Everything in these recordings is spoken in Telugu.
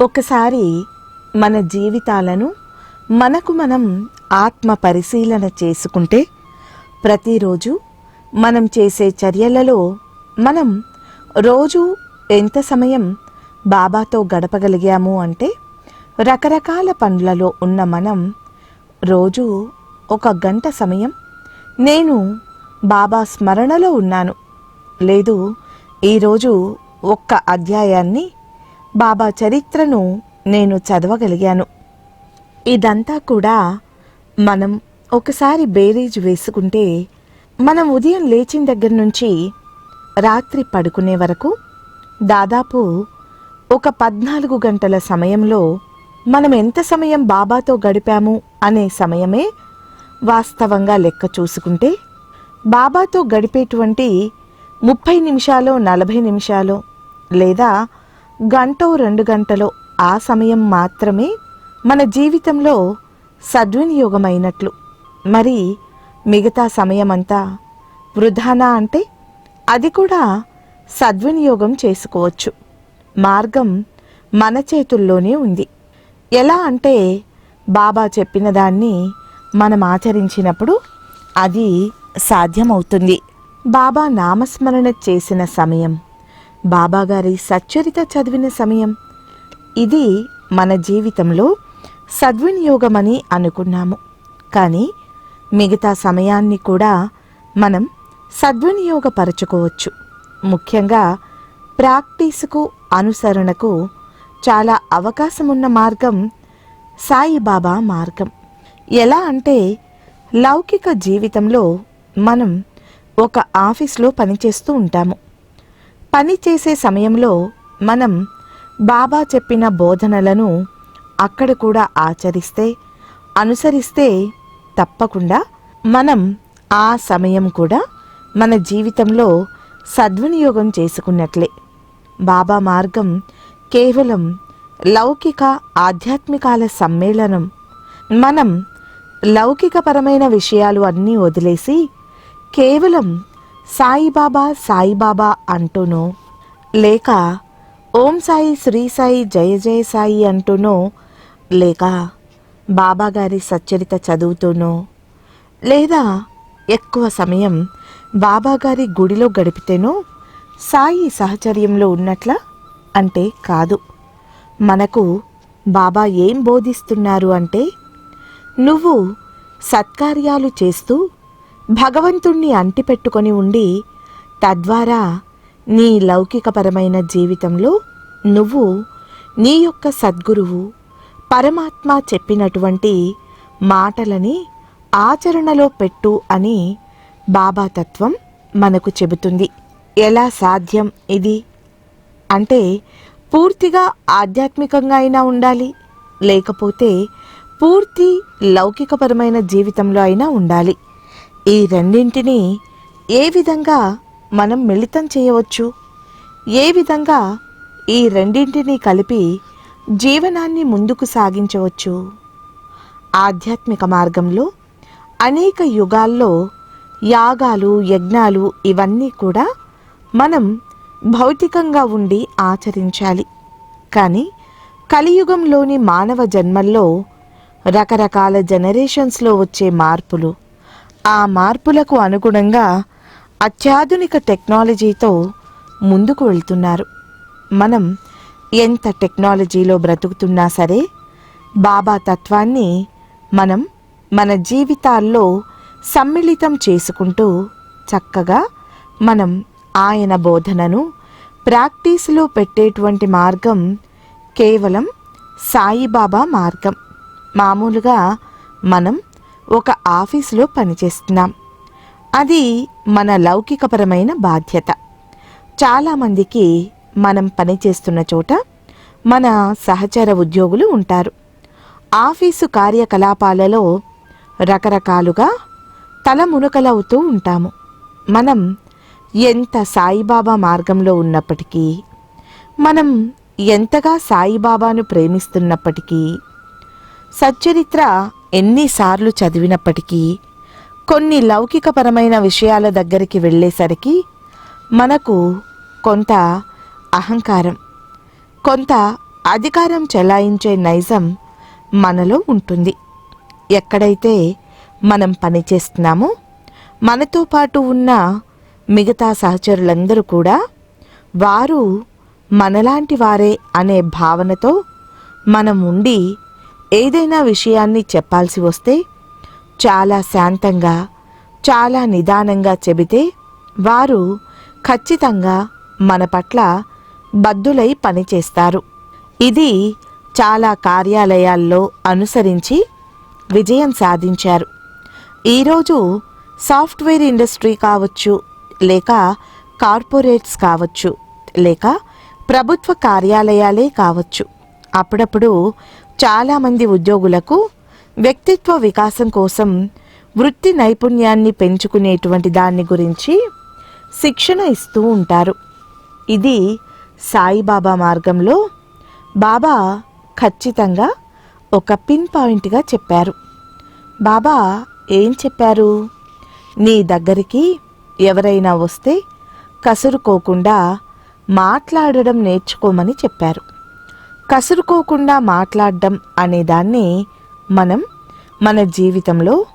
ఒకసారి మన జీవితాలను మనకు మనం ఆత్మ పరిశీలన చేసుకుంటే ప్రతిరోజు మనం చేసే చర్యలలో మనం రోజు ఎంత సమయం బాబాతో గడపగలిగాము అంటే రకరకాల పనులలో ఉన్న మనం రోజు ఒక గంట సమయం నేను బాబా స్మరణలో ఉన్నాను. లేదు ఈరోజు ఒక్క అధ్యాయాన్ని బాబా చరిత్రను నేను చదవగలిగాను. ఇదంతా కూడా మనం ఒకసారి బేరీజ్ వేసుకుంటే మనం ఉదయం లేచిన దగ్గర నుంచి రాత్రి పడుకునే వరకు దాదాపు ఒక పద్నాలుగు గంటల సమయంలో మనం ఎంత సమయం బాబాతో గడిపాము అనే సమయమే వాస్తవంగా లెక్క చూసుకుంటే బాబాతో గడిపేటువంటి ముప్పై నిమిషాలు నలభై నిమిషాలు లేదా గంటో రెండు గంటలో ఆ సమయం మాత్రమే మన జీవితంలో సద్వినియోగమైనట్లు. మరి మిగతా సమయమంతా వృధానా అంటే అది కూడా సద్వినియోగం చేసుకోవచ్చు. మార్గం మన చేతుల్లోనే ఉంది. ఎలా అంటే బాబా చెప్పిన దాన్ని మనం ఆచరించినప్పుడు అది సాధ్యమవుతుంది. బాబా నామస్మరణ చేసిన సమయం. బాబాగారి సచ్చరిత చదివిన సమయం. ఇది మన జీవితంలో సద్వినియోగమని అనుకున్నాము. కానీ మిగతా సమయాన్ని కూడా మనం సద్వినియోగపరచుకోవచ్చు. ముఖ్యంగా ప్రాక్టీసుకు అనుసరణకు చాలా అవకాశమున్న మార్గం సాయిబాబా మార్గం. ఎలా అంటే లౌకిక జీవితంలో మనం ఒక ఆఫీస్లో పనిచేస్తూ ఉంటాము. పని చేసే సమయంలో మనం బాబా చెప్పిన బోధనలను అక్కడ కూడా ఆచరిస్తే అనుసరిస్తే తప్పకుండా మనం ఆ సమయం కూడా మన జీవితంలో సద్వినియోగం చేసుకున్నట్లే. బాబా మార్గం కేవలం లౌకిక ఆధ్యాత్మికాల సమ్మేళనం. మనం లౌకికపరమైన విషయాలు అన్నీ వదిలేసి కేవలం సాయిబాబా సాయిబాబా అంటూనో. లేక ఓం సాయి శ్రీ సాయి జయ జయ సాయి అంటూనో. లేక బాబాగారి సచ్చరిత చదువుతూనో. లేదా ఎక్కువ సమయం బాబాగారి గుడిలో గడిపితేనో సాయి సహచర్యంలో ఉన్నట్ల? అంటే కాదు. మనకు బాబా ఏం బోధిస్తున్నారు అంటే నువ్వు సత్కార్యాలు చేస్తూ భగవంతుణ్ణి అంటిపెట్టుకొని ఉండి తద్వారా నీ లౌకికపరమైన జీవితంలో నువ్వు నీ యొక్క సద్గురువు పరమాత్మ చెప్పినటువంటి మాటలని ఆచరణలో పెట్టు అని బాబా తత్వం మనకు చెబుతుంది. ఎలా సాధ్యం ఇది? అంటే పూర్తిగా ఆధ్యాత్మికంగా అయినా ఉండాలి లేకపోతే పూర్తి లౌకికపరమైన జీవితంలో అయినా ఉండాలి. ఈ రెండింటినీ ఏ విధంగా మనం మిళితం చేయవచ్చు? ఏ విధంగా ఈ రెండింటినీ కలిపి జీవనాన్ని ముందుకు సాగించవచ్చు? ఆధ్యాత్మిక మార్గంలో అనేక యుగాల్లో యాగాలు యజ్ఞాలు ఇవన్నీ కూడా మనం భౌతికంగా ఉండి ఆచరించాలి. కానీ కలియుగంలోని మానవ జన్మల్లో రకరకాల జనరేషన్స్లో వచ్చే మార్పులు ఆ మార్పులకు అనుగుణంగా అత్యాధునిక టెక్నాలజీతో ముందుకు వెళ్తున్నారు. మనం ఎంత టెక్నాలజీలో బ్రతుకుతున్నా సరే బాబా తత్వాన్ని మనం మన జీవితాల్లో సమ్మిళితం చేసుకుంటూ చక్కగా మనం ఆయన బోధనను ప్రాక్టీస్లో పెట్టేటువంటి మార్గం కేవలం సాయిబాబా మార్గం. మామూలుగా మనం ఒక ఆఫీసులో పనిచేస్తున్నాం. అది మన లౌకికపరమైన బాధ్యత. చాలామందికి మనం పనిచేస్తున్న చోట మన సహచర ఉద్యోగులు ఉంటారు. ఆఫీసు కార్యకలాపాలలో రకరకాలుగా తలమునకలవుతూ ఉంటాము. మనం ఎంత సాయిబాబా మార్గంలో ఉన్నప్పటికీ మనం ఎంతగా సాయిబాబాను ప్రేమిస్తున్నప్పటికీ సచ్చరిత్ర ఎన్నిసార్లు చదివినప్పటికీ కొన్ని లౌకికపరమైన విషయాల దగ్గరికి వెళ్ళేసరికి మనకు కొంత అహంకారం కొంత అధికారం చెలాయించే నైజం మనలో ఉంటుంది. ఎక్కడైతే మనం పనిచేస్తున్నామో మనతో పాటు ఉన్న మిగతా సహచరులందరూ కూడా వారు మనలాంటి వారే అనే భావనతో మనం ఉండి ఏదైనా విషయాన్ని చెప్పాల్సి వస్తే చాలా శాంతంగా చాలా నిదానంగా చెబితే వారు ఖచ్చితంగా మన పట్ల బద్దులై పనిచేస్తారు. ఇది చాలా కార్యాలయాల్లో అనుసరించి విజయం సాధించారు. ఈరోజు సాఫ్ట్వేర్ ఇండస్ట్రీ కావచ్చు లేక కార్పొరేట్స్ కావచ్చు లేక ప్రభుత్వ కార్యాలయాలే కావచ్చు అప్పుడప్పుడు చాలామంది ఉద్యోగులకు వ్యక్తిత్వ వికాసం కోసం వృత్తి నైపుణ్యాన్ని పెంచుకునేటువంటి దాన్ని గురించి శిక్షణ ఇస్తూ ఉంటారు. ఇది సాయిబాబా మార్గంలో బాబా ఖచ్చితంగా ఒక పిన్ పాయింట్గా చెప్పారు. బాబా ఏం చెప్పారు? నీ దగ్గరికి ఎవరైనా వస్తే కసురుకోకుండా మాట్లాడడం నేర్చుకోమని చెప్పారు. కసురుకోకుండా మాట్లాడడం అనేదాన్ని మనం మన జీవితంలో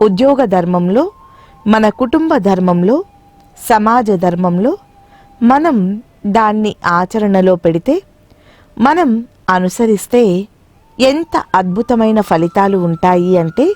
ఉద్యోగ ధర్మంలో మన కుటుంబ ధర్మంలో సమాజ ధర్మంలో మనం దాన్ని ఆచరణలో పెడితే మనం అనుసరిస్తే ఎంత అద్భుతమైన ఫలితాలు ఉంటాయి అంటే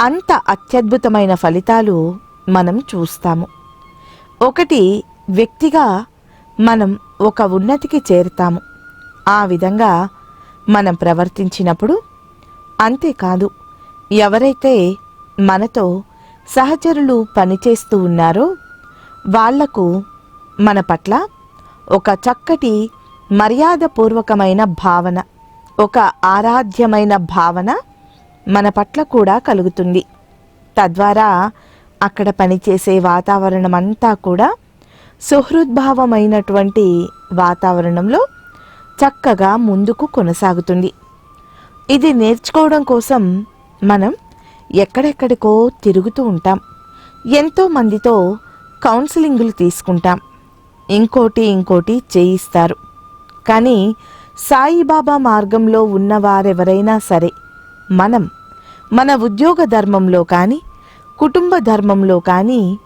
అంత అత్యద్భుతమైన ఫలితాలు మనం చూస్తాము. ఒకటి వ్యక్తిగా మనం ఒక ఉన్నతికి చేరుతాము. ఆ విధంగా మనం ప్రవర్తించినప్పుడు అంతేకాదు ఎవరైతే మనతో సహచరులు పనిచేస్తూ ఉన్నారో వాళ్ళకు మన పట్ల ఒక చక్కటి మర్యాదపూర్వకమైన భావన ఒక ఆరాధ్యమైన భావన మన పట్ల కూడా కలుగుతుంది. తద్వారా అక్కడ పనిచేసే వాతావరణం అంతా కూడా సుహృద్భావమైనటువంటి వాతావరణంలో చక్కగా ముందుకు కొనసాగుతుంది. ఇది నేర్చుకోవడం కోసం మనం ఎక్కడెక్కడికో తిరుగుతూ ఉంటాం. ఎంతో మందితో కౌన్సిలింగులు తీసుకుంటాం. ఇంకోటి ఇంకోటి చేయిస్తారు. కానీ సాయిబాబా మార్గంలో ఉన్నవారెవరైనా సరే మనం మన ఉద్యోగ ధర్మంలో కానీ కుటుంబ ధర్మంలో కానీ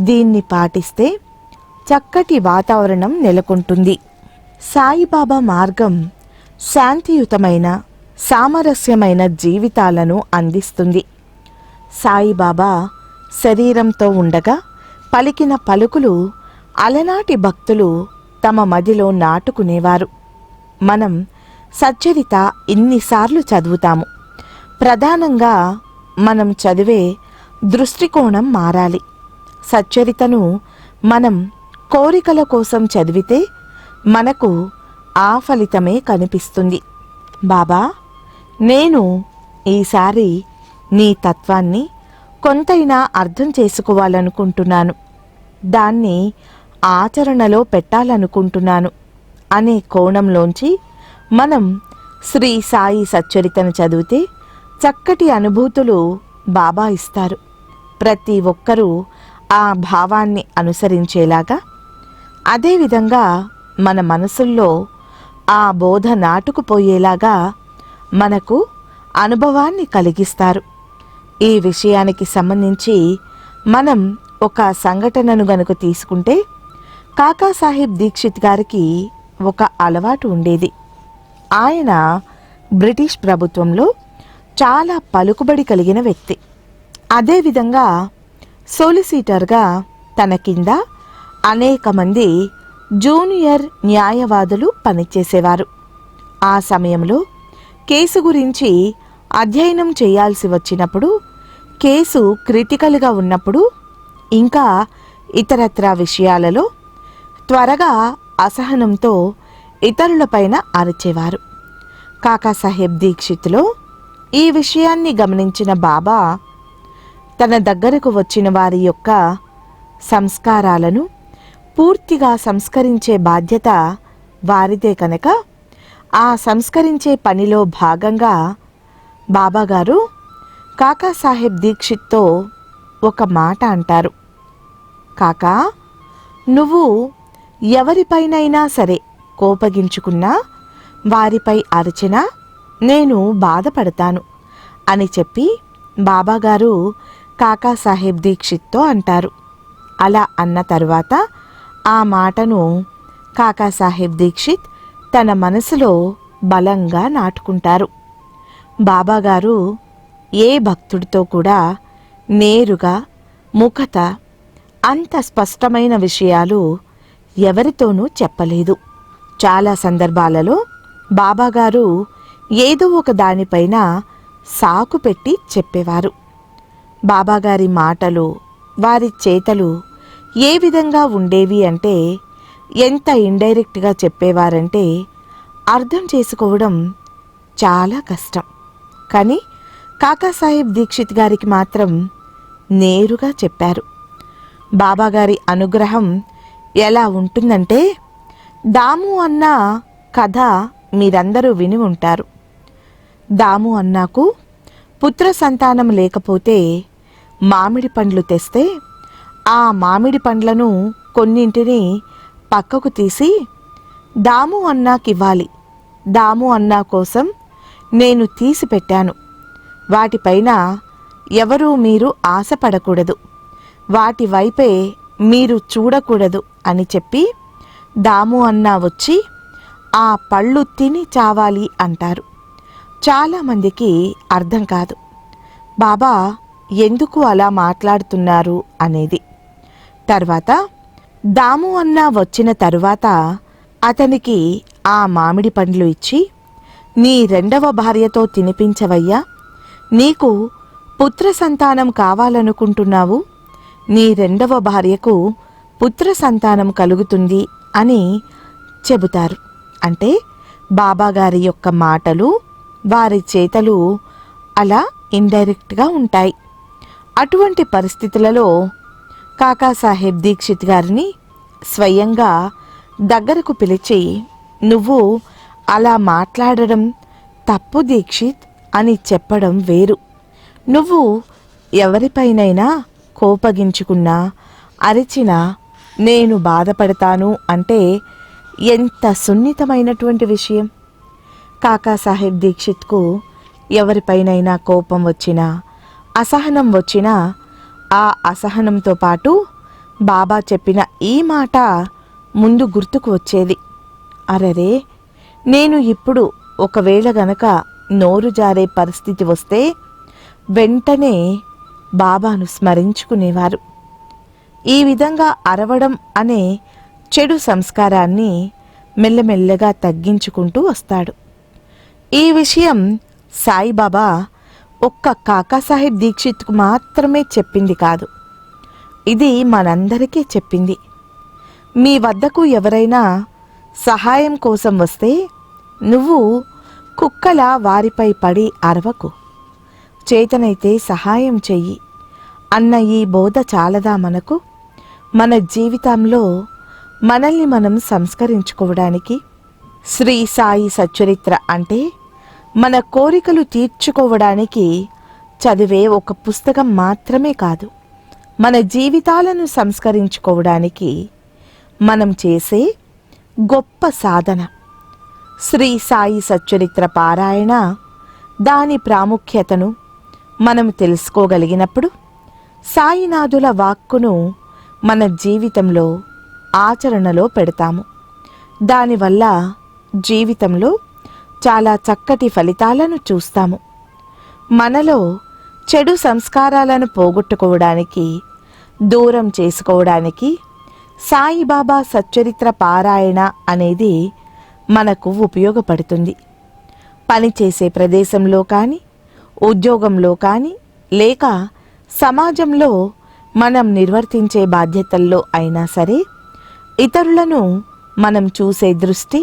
దీన్ని పాటిస్తే చక్కటి వాతావరణం నెలకొంటుంది. సాయిబాబా మార్గం శాంతియుతమైన సామరస్యమైన జీవితాలను అందిస్తుంది. సాయిబాబా శరీరంతో ఉండగా పలికిన పలుకులు అలనాటి భక్తులు తమ మదిలో నాటుకునేవారు. మనం సచ్చరిత ఇన్నిసార్లు చదువుతాము. ప్రధానంగా మనం చదివే దృష్టికోణం మారాలి. సచ్చరితను మనం కోరికల కోసం చదివితే మనకు ఆ ఫలితమే కనిపిస్తుంది. బాబా నేను ఈసారి నీ తత్వాన్ని కొంతైనా అర్థం చేసుకోవాలనుకుంటున్నాను. దాన్ని ఆచరణలో పెట్టాలనుకుంటున్నాను. అనే కోణంలోంచి మనం శ్రీ సాయి సచ్చరితను చదివితే చక్కటి అనుభూతులు బాబా ఇస్తారు. ప్రతి ఒక్కరూ ఆ భావాన్ని అనుసరించేలాగా అదేవిధంగా మన మనసుల్లో ఆ బోధ నాటుకుపోయేలాగా మనకు అనుభవాన్ని కలిగిస్తారు. ఈ విషయానికి సంబంధించి మనం ఒక సంఘటనను గనుక తీసుకుంటే కాకాసాహెబ్ దీక్షిత్ గారికి ఒక అలవాటు ఉండేది. ఆయన బ్రిటిష్ ప్రభుత్వంలో చాలా పలుకుబడి కలిగిన వ్యక్తి. అదేవిధంగా సోలిసిటర్గా తన కింద అనేక మంది జూనియర్ న్యాయవాదులు పనిచేసేవారు. ఆ సమయంలో కేసు గురించి అధ్యయనం చేయాల్సి వచ్చినప్పుడు కేసు క్రిటికల్గా ఉన్నప్పుడు ఇంకా ఇతరత్రా విషయాలలో త్వరగా అసహనంతో ఇతరులపైన అరిచేవారు. కాకాసాహెబ్ దీక్షిత్లో ఈ విషయాన్ని గమనించిన బాబా తన దగ్గరకు వచ్చిన వారి యొక్క సంస్కారాలను పూర్తిగా సంస్కరించే బాధ్యత వారిదే కనుక ఆ సంస్కరించే పనిలో భాగంగా బాబాగారు కాకాసాహెబ్ దీక్షిత్తో ఒక మాట అంటారు. కాకా నువ్వు ఎవరిపైనైనా సరే కోపగించుకున్నా వారిపై అరిచినా నేను బాధపడతాను అని చెప్పి బాబాగారు కాకాసాహెబ్ దీక్షిత్తో అంటారు. అలా అన్న తర్వాత ఆ మాటను కాకాసాహెబ్ దీక్షిత్ తన మనసులో బలంగా నాటుకుంటారు. బాబాగారు ఏ భక్తుడితో కూడా నేరుగా ముఖత అంత స్పష్టమైన విషయాలు ఎవరితోనూ చెప్పలేదు. చాలా సందర్భాలలో బాబాగారు ఏదో ఒక దానిపైన సాకు పెట్టి చెప్పేవారు. బాబాగారి మాటలు వారి చేతలు ఏ విధంగా ఉండేవి అంటే ఎంత ఇండైరెక్ట్గా చెప్పేవారంటే అర్థం చేసుకోవడం చాలా కష్టం. కానీ కాకాసాహెబ్ దీక్షిత్ గారికి మాత్రం నేరుగా చెప్పారు. బాబాగారి అనుగ్రహం ఎలా ఉంటుందంటే దాము అన్న కథ మీరందరూ విని ఉంటారు. దాము అన్నాకు పుత్ర సంతానం లేకపోతే మామిడి పండ్లు తెస్తే ఆ మామిడి పండ్లను కొన్నింటిని పక్కకు తీసి దాము అన్నాకివ్వాలి. దాము అన్నా కోసం నేను తీసి పెట్టాను. వాటిపైన ఎవరూ మీరు ఆశపడకూడదు. వాటి వైపే మీరు చూడకూడదు అని చెప్పి దాము అన్నా వచ్చి ఆ పళ్ళు తిని చావాలి అంటారు. చాలామందికి అర్థం కాదు. బాబా ఎందుకు అలా మాట్లాడుతున్నారు అనేది. తర్వాత దాము అన్న వచ్చిన తరువాత అతనికి ఆ మామిడి పండ్లు ఇచ్చి నీ రెండవ భార్యతో తినిపించవయ్యా. నీకు పుత్ర సంతానం కావాలనుకుంటున్నావు. నీ రెండవ భార్యకు పుత్ర సంతానం కలుగుతుంది అని చెబుతారు. అంటే బాబాగారి యొక్క మాటలు వారి చేతలు అలా ఇండైరెక్ట్గా ఉంటాయి. అటువంటి పరిస్థితులలో కాకాసాహెబ్ దీక్షిత్ గారిని స్వయంగా దగ్గరకు పిలిచి నువ్వు అలా మాట్లాడడం తప్పు దీక్షిత్ అని చెప్పడం వేరు. నువ్వు ఎవరిపైనైనా కోపగించుకున్నా అరిచినా నేను బాధపడతాను అంటే ఎంత సున్నితమైనటువంటి విషయం. కాకాసాహెబ్ దీక్షిత్కు ఎవరిపైనైనా కోపం వచ్చినా అసహనం వచ్చినా ఆ అసహనంతో పాటు బాబా చెప్పిన ఈ మాట ముందు గుర్తుకు వచ్చేది. అరరే నేను ఇప్పుడు ఒకవేళ గనక నోరు జారే పరిస్థితి వస్తే వెంటనే బాబాను స్మరించుకునేవారు. ఈ విధంగా అరవడం అనే చెడు సంస్కారాన్ని మెల్లమెల్లగా తగ్గించుకుంటూ వస్తాడు. ఈ విషయం సాయిబాబా ఒక్క కాకాసాహెబ్ దీక్షిత్కు మాత్రమే చెప్పింది కాదు. ఇది మనందరికీ చెప్పింది. మీ వద్దకు ఎవరైనా సహాయం కోసం వస్తే నువ్వు కుక్కల వారిపై పడి అరవకు. చేతనైతే సహాయం చెయ్యి. అన్న ఈ బోధ చాలదా మనకు? మన జీవితంలో మనల్ని మనం సంస్కరించుకోవడానికి శ్రీ సాయి సచ్చరిత్ర అంటే మన కోరికలు తీర్చుకోవడానికి చదివే ఒక పుస్తకం మాత్రమే కాదు మన జీవితాలను సంస్కరించుకోవడానికి మనం చేసే గొప్ప సాధన. శ్రీ సాయి సచ్చరిత్ర పారాయణ దాని ప్రాముఖ్యతను మనం తెలుసుకోగలిగినప్పుడు సాయినాథుల వాక్కును మన జీవితంలో ఆచరణలో పెడతాము. దానివల్ల జీవితంలో చాలా చక్కటి ఫలితాలను చూస్తాము. మనలో చెడు సంస్కారాలను పోగొట్టుకోవడానికి దూరం చేసుకోవడానికి సాయిబాబా సచ్చరిత్ర పారాయణ అనేది మనకు ఉపయోగపడుతుంది. పనిచేసే ప్రదేశంలో కానీ ఉద్యోగంలో కానీ లేక సమాజంలో మనం నిర్వర్తించే బాధ్యతల్లో అయినా సరే ఇతరులను మనం చూసే దృష్టి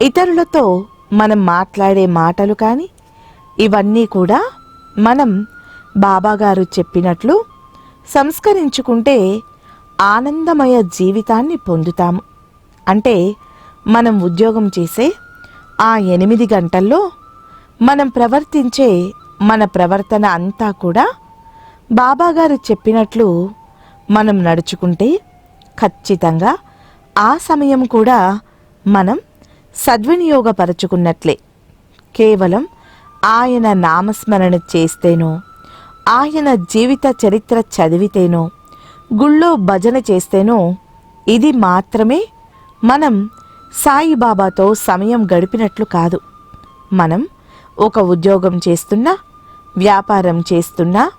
ఇతరులతో మనం మాట్లాడే మాటలు కానీ ఇవన్నీ కూడా మనం బాబాగారు చెప్పినట్లు సంస్కరించుకుంటే ఆనందమయ జీవితాన్ని పొందుతాము. అంటే మనం ఉద్యోగం చేసే ఆ ఎనిమిది గంటల్లో మనం ప్రవర్తించే మన ప్రవర్తన అంతా కూడా బాబాగారు చెప్పినట్లు మనం నడుచుకుంటే ఖచ్చితంగా ఆ సమయం కూడా మనం సద్వినియోగపరచుకున్నట్లే. కేవలం ఆయన నామస్మరణ చేస్తేనో ఆయన జీవిత చరిత్ర చదివితేనో గుళ్ళో భజన చేస్తేనో ఇది మాత్రమే మనం సాయిబాబాతో సమయం గడిపినట్లు కాదు. మనం ఒక ఉద్యోగం చేస్తున్నా వ్యాపారం చేస్తున్నా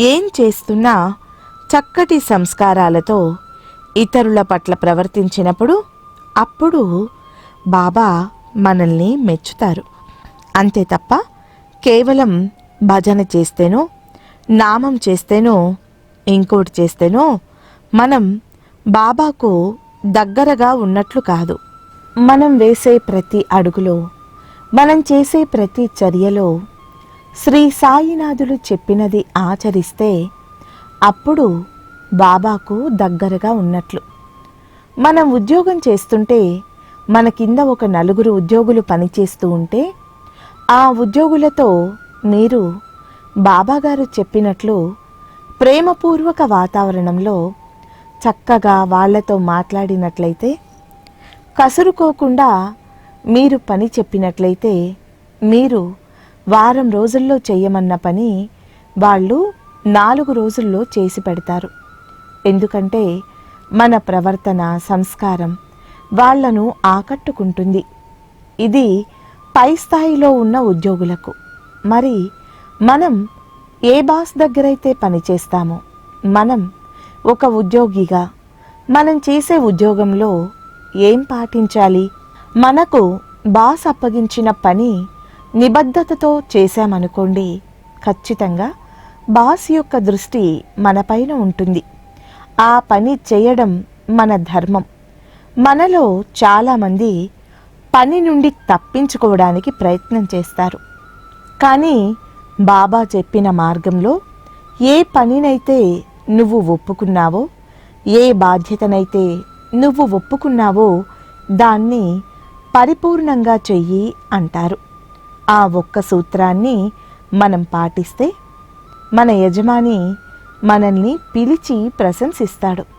ఏం చేస్తున్నా చక్కటి సంస్కారాలతో ఇతరుల పట్ల ప్రవర్తించినప్పుడు అప్పుడు బాబా మనల్ని మెచ్చుతారు. అంతే తప్ప కేవలం భజన చేస్తేనో నామం చేస్తేనో ఇంకోటి చేస్తేనో మనం బాబాకు దగ్గరగా ఉన్నట్లు కాదు. మనం వేసే ప్రతి అడుగులో మనం చేసే ప్రతి చర్యలో శ్రీ సాయినాథులు చెప్పినది ఆచరిస్తే అప్పుడు బాబాకు దగ్గరగా ఉన్నట్లు. మనం ఉద్యోగం చేస్తుంటే మన కింద ఒక నలుగురు ఉద్యోగులు పనిచేస్తూ ఉంటే ఆ ఉద్యోగులతో మీరు బాబాగారు చెప్పినట్లు ప్రేమపూర్వక వాతావరణంలో చక్కగా వాళ్ళతో మాట్లాడినట్లయితే కసురుకోకుండా మీరు పని చెప్పినట్లయితే మీరు వారం రోజుల్లో చేయమన్న పని వాళ్ళు నాలుగు రోజుల్లో చేసి పెడతారు. ఎందుకంటే మన ప్రవర్తన సంస్కారం వాళ్ళను ఆకట్టుకుంటుంది. ఇది పై స్థాయిలో ఉన్న ఉద్యోగులకు. మరి మనం ఏ బాస్ దగ్గరైతే పని చేస్తామో మనం ఒక ఉద్యోగిగా మనం చేసే ఉద్యోగంలో ఏం పాటించాలి? మనకు బాస్ అప్పగించిన పని నిబద్ధతతో చేశామనుకోండి ఖచ్చితంగా బాస్ యొక్క దృష్టి మనపైన ఉంటుంది. ఆ పని చేయడం మన ధర్మం. మనలో చాలామంది పని నుండి తప్పించుకోవడానికి ప్రయత్నం చేస్తారు. కానీ బాబా చెప్పిన మార్గంలో ఏ పనినైతే నువ్వు ఒప్పుకున్నావో ఏ బాధ్యతనైతే నువ్వు ఒప్పుకున్నావో దాన్ని పరిపూర్ణంగా చెయ్యి అంటారు. ఆ ఒక్క సూత్రాన్ని మనం పాటిస్తే మన యజమాని మనల్ని పిలిచి ప్రశంసిస్తాడు.